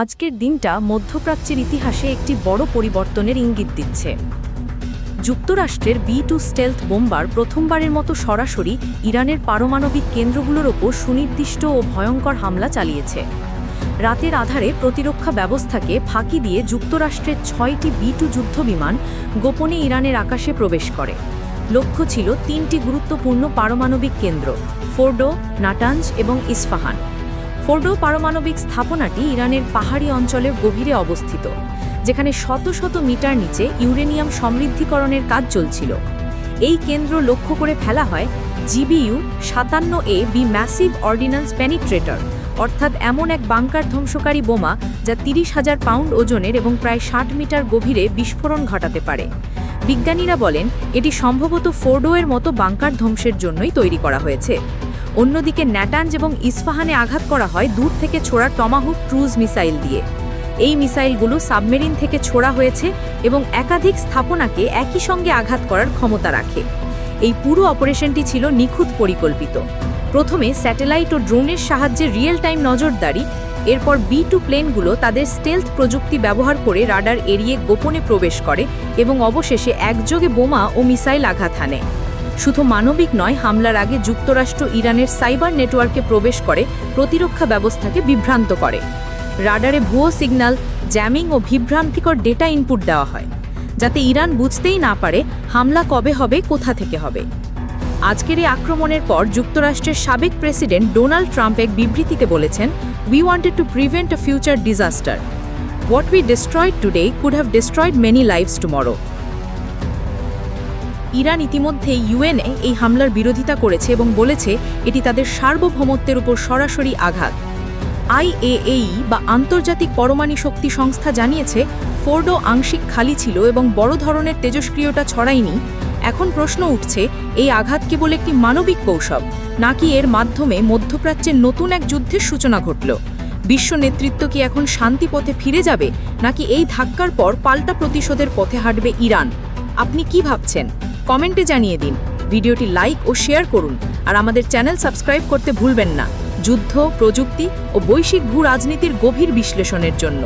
আজকের দিনটা মধ্যপ্রাচ্যের ইতিহাসে একটি বড় পরিবর্তনের ইঙ্গিত দিচ্ছে। যুক্তরাষ্ট্রের বি টু স্টেলথ বোম্বার প্রথমবারের মতো সরাসরি ইরানের পারমাণবিক কেন্দ্রগুলোর ওপর সুনির্দিষ্ট ও ভয়ঙ্কর হামলা চালিয়েছে। রাতের আধারে প্রতিরক্ষা ব্যবস্থাকে ফাঁকি দিয়ে যুক্তরাষ্ট্রের ছয়টি বি টু যুদ্ধবিমান গোপনে ইরানের আকাশে প্রবেশ করে। লক্ষ্য ছিল তিনটি গুরুত্বপূর্ণ পারমাণবিক কেন্দ্র, ফোর্ডো, নাটাঞ্জ এবং ইস্ফাহান। ফোর্ডো পারমাণবিক স্থাপনাটি ইরানের পাহাড়ি অঞ্চলের গভীরে অবস্থিত, যেখানে শত শত মিটার নিচে ইউরেনিয়াম সমৃদ্ধিকরণের কাজ চলছিল। এই কেন্দ্র লক্ষ্য করে ফেলা হয় জিবিইউ সাতান্ন A B massive ordnance penetrator, অর্থাৎ এমন এক বাংকার ধ্বংসকারী বোমা যা তিরিশ হাজার পাউন্ড ওজনের এবং প্রায় ষাট মিটার গভীরে বিস্ফোরণ ঘটাতে পারে। বিজ্ঞানীরা বলেন, এটি সম্ভবত ফোর্ডোয়ের মতো বাংকার ধ্বংসের জন্যই তৈরি করা হয়েছে। অন্যদিকে ন্যাটাঞ্জ এবং ইস্ফাহানে আঘাত করা হয় দূর থেকে ছোড়া টমাহুক ক্রুজ মিসাইল দিয়ে। এই মিসাইলগুলো সাবমেরিন থেকে ছোড়া হয়েছে এবং একাধিক স্থাপনাকে একই সঙ্গে আঘাত করার ক্ষমতা রাখে। এই পুরো অপারেশনটি ছিল নিখুঁত পরিকল্পিত। প্রথমে স্যাটেলাইট ও ড্রোনের সাহায্যে রিয়েল টাইম নজরদারি, এরপর বি টু প্লেনগুলো তাদের স্টেলথ প্রযুক্তি ব্যবহার করে রাডার এড়িয়ে গোপনে প্রবেশ করে এবং অবশেষে একযোগে বোমা ও মিসাইল আঘাত হানে। শুধু মানবিক নয়, হামলার আগে যুক্তরাষ্ট্র ইরানের সাইবার নেটওয়ার্কে প্রবেশ করে, প্রতিরক্ষা ব্যবস্থাকে বিভ্রান্ত করে। রাডারে ভুয়ো সিগন্যাল, জ্যামিং ও বিভ্রান্তিকর ডেটা ইনপুট দেওয়া হয়, যাতে ইরান বুঝতেই না পারে হামলা কবে হবে, কোথা থেকে হবে। আজকের এই আক্রমণের পর যুক্তরাষ্ট্রের সাবেক প্রেসিডেন্ট ডোনাল্ড ট্রাম্প এক বিবৃতিতে বলেছেন we wanted to prevent a future disaster what we destroyed today could have destroyed many lives tomorrow Iran ইতিমধ্যে ইউএনএ এই হামলার বিরোধিতা করেছে এবং বলেছে এটি তাদের সার্বভৌমত্বের উপর সরাসরি আঘাত। আইএএই বা আন্তর্জাতিক পরমাণু শক্তি সংস্থা জানিয়েছে, ফোর্ডো আংশিক খালি ছিল এবং বড় ধরনের তেজস্ক্রিয়তা ছড়ায়নি। এখন প্রশ্ন উঠছে, এই আঘাত কেবল একটি মানবিক কৌশল, নাকি এর মাধ্যমে মধ্যপ্রাচ্যের নতুন এক যুদ্ধের সূচনা ঘটল? বিশ্ব নেতৃত্ব কি এখন শান্তি পথে ফিরে যাবে, নাকি এই ধাক্কার পর পাল্টা প্রতিশোধের পথে হাঁটবে ইরান? আপনি কি ভাবছেন? কমেন্টে জানিয়ে দিন। ভিডিওটি লাইক ও শেয়ার করুন আর আমাদের চ্যানেল সাবস্ক্রাইব করতে ভুলবেন না। যুদ্ধ, প্রযুক্তি ও বৈশ্বিক ভূ রাজনীতির গভীর বিশ্লেষণের জন্য।